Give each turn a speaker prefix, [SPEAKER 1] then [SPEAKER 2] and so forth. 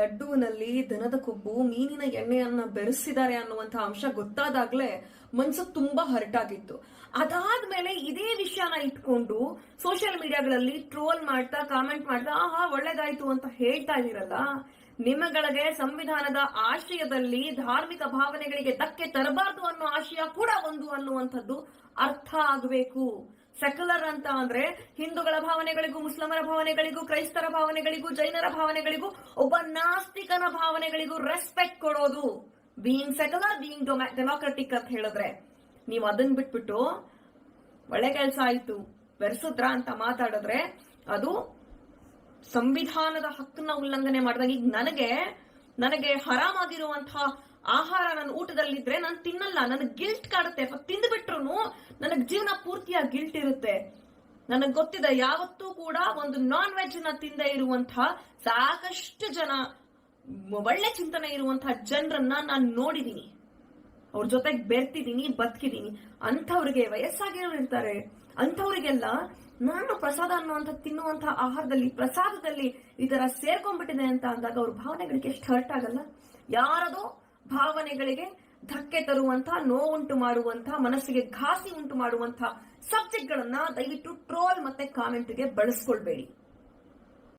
[SPEAKER 1] ಲಡ್ಡುವಿನಲ್ಲಿ ದನದ ಕೊಬ್ಬು, ಮೀನಿನ ಎಣ್ಣೆಯನ್ನ ಬೆರೆಸಿದ್ದಾರೆ ಅನ್ನುವಂತ ಅಂಶ ಗೊತ್ತಾದಾಗ್ಲೇ ಮನ್ಸು ತುಂಬಾ ಹರಟಾಗಿತ್ತು. ಅದಾದ್ಮೇಲೆ ಇದೇ ವಿಷಯನ ಇಟ್ಕೊಂಡು ಸೋಷಿಯಲ್ ಮೀಡಿಯಾಗಳಲ್ಲಿ ಟ್ರೋಲ್ ಮಾಡ್ತಾ ಕಾಮೆಂಟ್ ಮಾಡ್ತಾ, ಆಹಾ, ಒಳ್ಳೇದಾಯ್ತು ಅಂತ ಹೇಳ್ತಾ ಇದೀರಲ್ಲ ನಿಮ್ಮಗಳಿಗೆ ಸಂವಿಧಾನದ ಆಶಯದಲ್ಲಿ ಧಾರ್ಮಿಕ ಭಾವನೆಗಳಿಗೆ ಧಕ್ಕೆ ತರಬಾರದು ಅನ್ನೋ ಆಶಯ ಕೂಡ ಒಂದು ಅನ್ನುವಂಥದ್ದು ಅರ್ಥ ಆಗಬೇಕು. ಸೆಕ್ಯುಲರ್ ಅಂತ ಅಂದ್ರೆ ಹಿಂದೂಗಳ ಭಾವನೆಗಳಿಗೂ, ಮುಸ್ಲಿಮರ ಭಾವನೆಗಳಿಗೂ, ಕ್ರೈಸ್ತರ ಭಾವನೆಗಳಿಗೂ, ಜೈನರ ಭಾವನೆಗಳಿಗೂ, ಒಬ್ಬ ನಾಸ್ತಿಕನ ಭಾವನೆಗಳಿಗೂ ರೆಸ್ಪೆಕ್ಟ್ ಕೊಡೋದು. ಬೀಯಿಂಗ್ ಸೆಕ್ಯುಲರ್ ಬೀಯಿಂಗ್ ಡೆಮಾಕ್ರೆಟಿಕ್ ಅಂತ ಹೇಳಿದ್ರೆ. ನೀವು ಅದನ್ನ ಬಿಟ್ಬಿಟ್ಟು ಒಳ್ಳೆ ಕೆಲಸ ಆಯ್ತು, ಬೆರೆಸಿದ್ರ ಅಂತ ಮಾತಾಡಿದ್ರೆ ಅದು ಸಂವಿಧಾನದ ಹಕ್ಕನ್ನ ಉಲ್ಲಂಘನೆ ಮಾಡಿದಾಗ ಈಗ ನನಗೆ ನನಗೆ ಹರಾಮಾಗಿರುವಂತಹ ಆಹಾರ ನನ್ನ ಊಟದಲ್ಲಿದ್ರೆ ನಾನು ತಿನ್ನಲ್ಲ ನನಗೆ ಗಿಲ್ಟ್ ಕಾಡುತ್ತೆ. ತಿಂದ್ಬಿಟ್ರು ನನಗೆ ಜೀವನ ಪೂರ್ತಿಯಾಗಿ ಗಿಲ್ಟ್ ಇರುತ್ತೆ. ನನಗೆ ಗೊತ್ತಿದೆ, ಯಾವತ್ತೂ ಕೂಡ ಒಂದು ನಾನ್ ವೆಜ್ನ ತಿಂದ ಇರುವಂತಹ ಸಾಕಷ್ಟು ಜನ, ಒಳ್ಳೆ ಚಿಂತನೆ ಇರುವಂತಹ ಜನರನ್ನ ನಾನು ನೋಡಿದೀನಿ. ಅವ್ರ ಜೊತೆಗೆ ಬೆರ್ತಿದೀನಿ, ಬದುಕಿದೀನಿ. ಅಂಥವ್ರಿಗೆ ವಯಸ್ಸಾಗಿರೋರು ಇರ್ತಾರೆ. ಅಂಥವ್ರಿಗೆಲ್ಲ ನಾನು ಪ್ರಸಾದ ಅನ್ನುವಂಥ ತಿನ್ನುವಂತ ಆಹಾರದಲ್ಲಿ, ಪ್ರಸಾದದಲ್ಲಿ ಈ ತರ ಸೇರ್ಕೊಂಡ್ಬಿಟ್ಟಿದೆ ಅಂತ ಅಂದಾಗ ಅವ್ರ ಭಾವನೆಗಳಿಗೆ ಎಷ್ಟು ಹರ್ಟ್ ಆಗಲ್ಲ? ಯಾರದೋ ಭಾವನೆಗಳಿಗೆ ಧಕ್ಕೆ ತರುವಂತಹ ನೋವುಂಟು ಮಾಡುವಂತಹ, ಮನಸ್ಸಿಗೆ ಘಾಸಿ ಉಂಟು ಮಾಡುವಂತಹ ಸಬ್ಜೆಕ್ಟ್ ಗಳನ್ನ ದಯವಿಟ್ಟು ಟ್ರೋಲ್ ಮತ್ತೆ ಕಾಮೆಂಟ್ಗೆ ಬಳಸ್ಕೊಳ್ಬೇಡಿ.